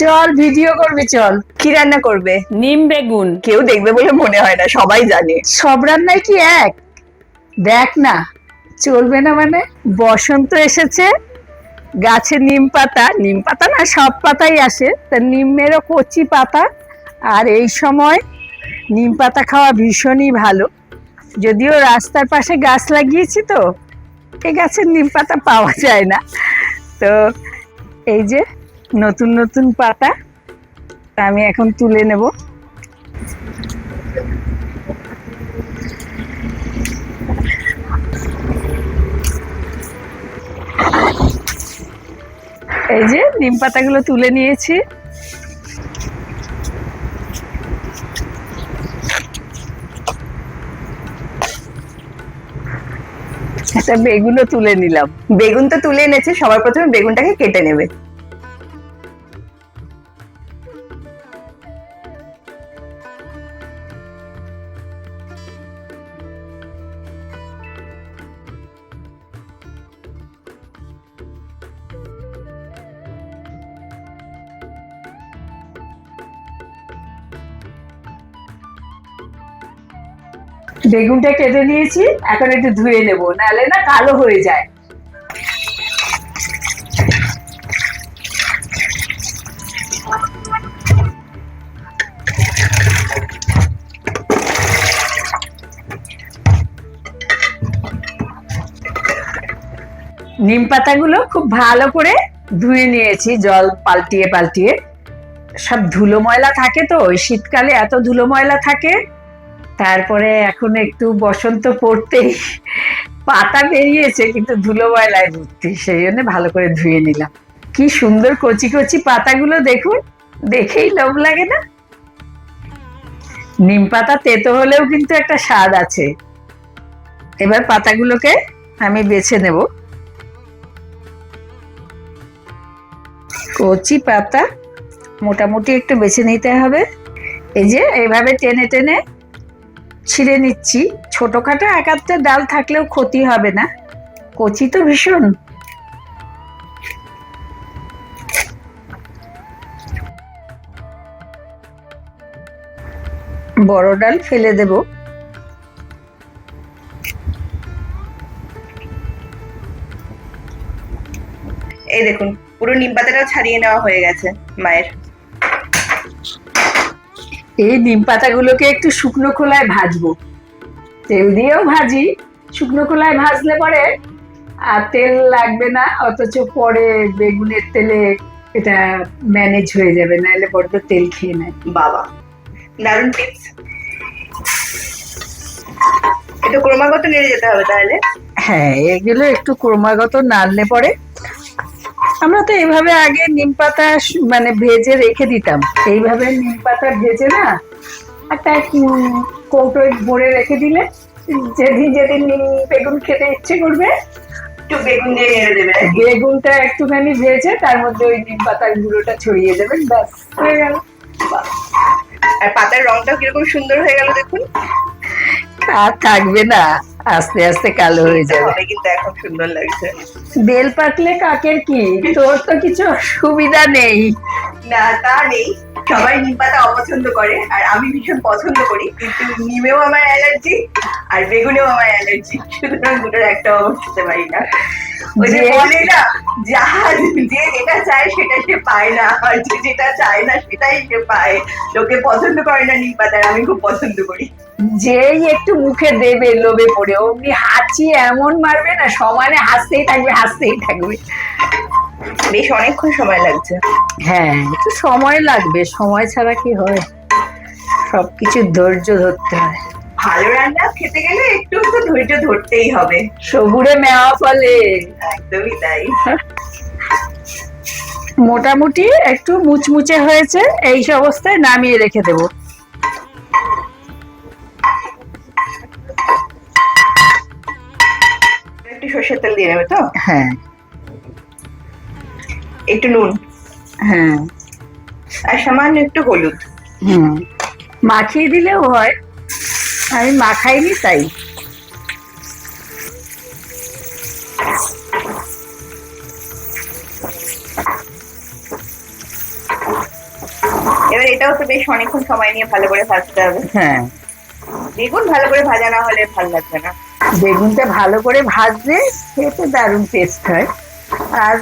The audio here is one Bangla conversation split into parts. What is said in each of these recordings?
চল ভিডিও করবে চল। কি রান্না করবে? নিম বেগুন। কেউ দেখবে বলে মনে হয় না সবাই জানে। সব রান্নায় কি এক? দেখ না চলবে না মানে? বসন্ত এসেছে গাছে নিম পাতা। নিম পাতা না সব পাতাই আসে। তা নিমেরও কচি পাতা। আর এই সময় নিম পাতা খাওয়া ভীষণই ভালো। যদিও রাস্তার পাশে গাছ লাগিয়েছি তো এই গাছের নিম পাতা পাওয়া যায় না। তো এই যে নতুন নতুন পাতা। তা আমি এখন তুলে নেব। এই যে নিম পাতাগুলো তুলে নিয়েছি। একটা বেগুনও তুলে নিলাম। বেগুন তো তুলে এনেছে, সবার প্রথমে বেগুনটাকে কেটে নেবে। বেগুনটা কেটে নিয়েছি, এখন একটু ধুয়ে নেব, নাহলে না কালো হয়ে যায়। নিম পাতাগুলো খুব ভালো করে ধুয়ে নিয়েছি, জল পাল্টিয়ে পাল্টিয়ে। সব ধুলো ময়লা থাকে তো, ওই শীতকালে এত ধুলো ময়লা থাকে। তারপরে এখন একটু বসন্ত পড়তেই পাতা বেরিয়েছে, কিন্তু ধুলো ময়লায় ভর্তি। সেই জন্য ভালো করে ধুয়ে নিলাম। কি সুন্দর কচি কচি পাতাগুলো দেখুন, দেখেই লোভ লাগে না? নিম পাতা তেতো হলেও কিন্তু একটা স্বাদ আছে। এবার পাতাগুলোকে আমি বেছে নেব। কচি পাতা মোটামুটি একটু বেছে নিতে হবে। এই যে এইভাবে টেনে টেনে ছিঁড়ে নিচ্ছি। ছোটখাটো এক আধটা ডাল থাকলেও ক্ষতি হবে না। কচি তো ভীষণ। বড় ডাল ফেলে দেব। এই দেখুন, পুরো নিম পাতাটাও ছাড়িয়ে নেওয়া হয়ে গেছে মায়ের। এই নিম পাতাগুলোকে একটু শুকনো খোলায় ভাজবো। তেল দিয়েও ভাজি শুকনো খোলায় ভাজলে পরে আর তেল লাগবে না অথচ পরে বেগুনের তেলে এটা ম্যানেজ হয়ে যাবে নাহলে বড্ড তেল খেয়ে নেয়। বাবা। দারুণ টিপস এটা ক্রমাগত নেড়ে যেতে হবে তাহলে। হ্যাঁ এগুলো একটু ক্রমাগত নাড়লে পরে আমরা তো এইভাবে আগে নিম পাতা মানে ভেজে রেখে দিতাম। এইভাবে নিম পাতা ভেজে না একটা কৌটোয় ভরে রেখে দিলে যেদিন যেদিন নিম বেগুন খেতে ইচ্ছে করবে একটু বেগুন দিয়ে নেড়ে দেবে। বেগুনটা একটুখানি ভেজে তার মধ্যে ওই নিম পাতার গুঁড়োটা ছড়িয়ে দেবেন ব্যাস হয়ে গেল। আর পাতার রংটাও কীরকম সুন্দর হয়ে গেল দেখুন। আর থাকবে না। আস্তে আস্তে কালো হয়ে যাবে। কিন্তু এখন সুন্দর লাগছে। বেল পাকলে কাকের কি? তোর তো কিছু সুবিধা নেই। না তা নেই। সবাই নিম পাতা অপছন্দ করে আর আমি ভীষণ পছন্দ করি কিন্তু নিমেও আমার অ্যালার্জি আর বেগুনেও আমার অ্যালার্জি। সুতরাং দুটোর একটা অবস্থতে পারি না। ওই যে বলে না যাহা যে যেটা চায় সেটা সে পায় না আর যে যেটা চায় না সেটাই সে পায়। লোকে পছন্দ করে না নিম পাতা আমি খুব পছন্দ করি। যেই একটু মুখে দেবে লোভে পড়ে অমনি হাঁচি এমন মারবে না সমানে হাসতেই থাকবে হাসতেই থাকবে। বেশ অনেকক্ষণ সময় লাগছে। হ্যাঁ একটু সময় লাগবে সময় ছাড়া কি হয়? সবকিছু ধৈর্য ধরতে হয়। ভালো রান্না খেতে গেলে একটু তো ধৈর্য ধরতেই হবে। সবুরে মেওয়া ফলে। একদমই তাই। মোটামুটি একটু মুচমুচে হয়েছে এই অবস্থায় নামিয়ে রেখে দেবো। একটু সর্ষের তেল দিয়ে নেবে তো? হ্যাঁ। একটু নুন। হ্যাঁ। আর সামান্য একটু হলুদ। হুম। মাখিয়ে দিলেও হয়। আমি মাখাইনি তাই। এবার এটাও তো বেশ অনেকক্ষণ সময় নিয়ে ভালো করে ভাজতে হবে। হ্যাঁ। বেগুন ভালো করে ভাজা না হলে ভালো লাগবে না। বেগুনটা ভালো করে ভাজলে খেতে দারুণ টেস্ট হয়। আর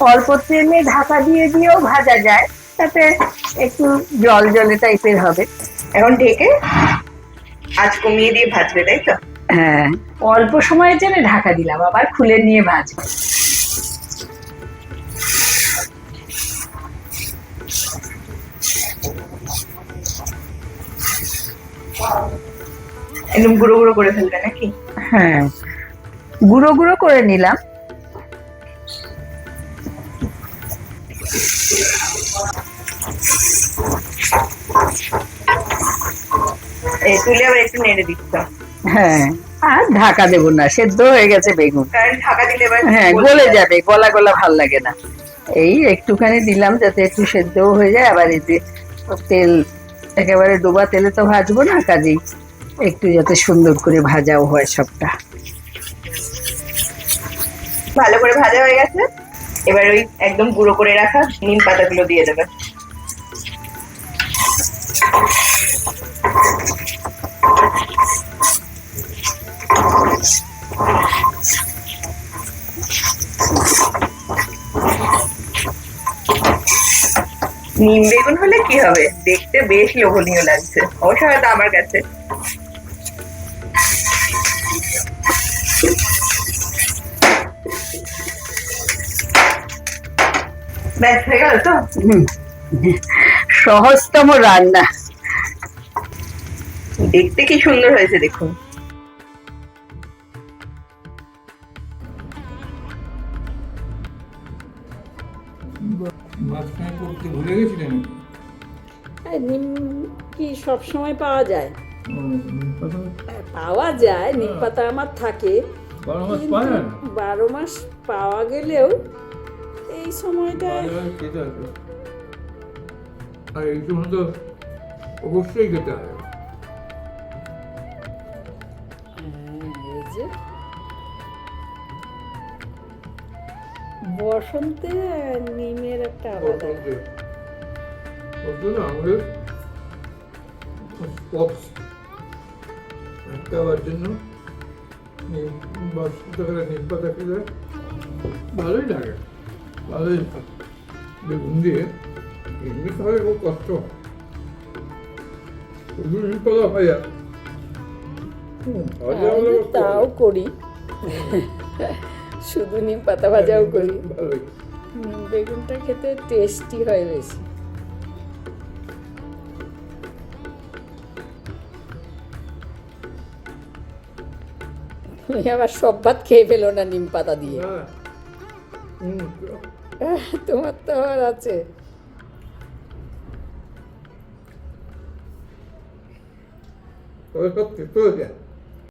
অল্প তেলে ঢাকা দিয়ে দিয়েও ভাজা যায়। তাতে একটু জল জলে টাইপের হবে। এখন ঢেকে আজ কমিয়ে দিয়ে ভাজবে তাই তো? হ্যাঁ। অল্প সময়ের জন্য ঢাকা দিলাম আবার খুলে নিয়ে ভাজবো। একদম গুঁড়ো গুঁড়ো করে ফেলবে নাকি? হ্যাঁ। গুঁড়ো গুঁড়ো করে নিলাম। এই তুলে আবার একটু নেড়ে দিচ্ছ? হ্যাঁ। আর ঢাকা দেবো না সেদ্ধ হয়ে গেছে বেগুন। ঢাকা দিলে হ্যাঁ গলে যাবে। যাবে গলা গলা ভালো লাগে না। এই একটুখানি দিলাম যাতে একটু সেদ্ধও হয়ে যায় আবার এতে তেল একেবারে ডোবা তেলে তো ভাজবো না কাজেই একটু যাতে সুন্দর করে ভাজাও হয় সবটা। ভালো করে ভাজা হয়ে গেছে? এবার ওই একদম গুঁড়ো করে রাখা নিম পাতাগুলো দিয়ে দেবে। নিম বেগুন হলে কি হবে? দেখতে বেশ লোভনীয় লাগছে। অবশ্য হয়তো আমার কাছে। ব্যাস হয়ে গেল তো সহজতম রান্না। দেখতে কি সুন্দর হয়েছে দেখুন। মাঝখানে করতে ভুলে গেছিলেন? আর নিম কি সব সময় পাওয়া যায়? হ্যাঁ, পাওয়া যায় নিম পাতা আমার থাকে। বারো মাস পাওয়া গেলেও এই সময়টা বারো খেতে হবে আর এই সময় তো অবশ্যই খেতে হবে বসন্তে নিমের একটা আলাদা। বসন্তে। আমাদের আটকাবার জন্য নিম বসন্তকালে নিম পাতা খেলে ভালোই লাগে। ভালোই লাগে। বেগুন দিয়ে এমনি খাওয়া খুব কষ্ট হয়। শুধু নিম পাতা ভাজা হুম, ভাজা হলে আমি কষ্ট তাও করি শুধু নিম পাতা ভাজাও করি বেগুনটা খেতে টেস্টি হয় বেশি আবার সব ভাত খেয়ে ফেলো না নিম পাতা দিয়ে তোমার তো আবার আছে। ওই সত্যি তো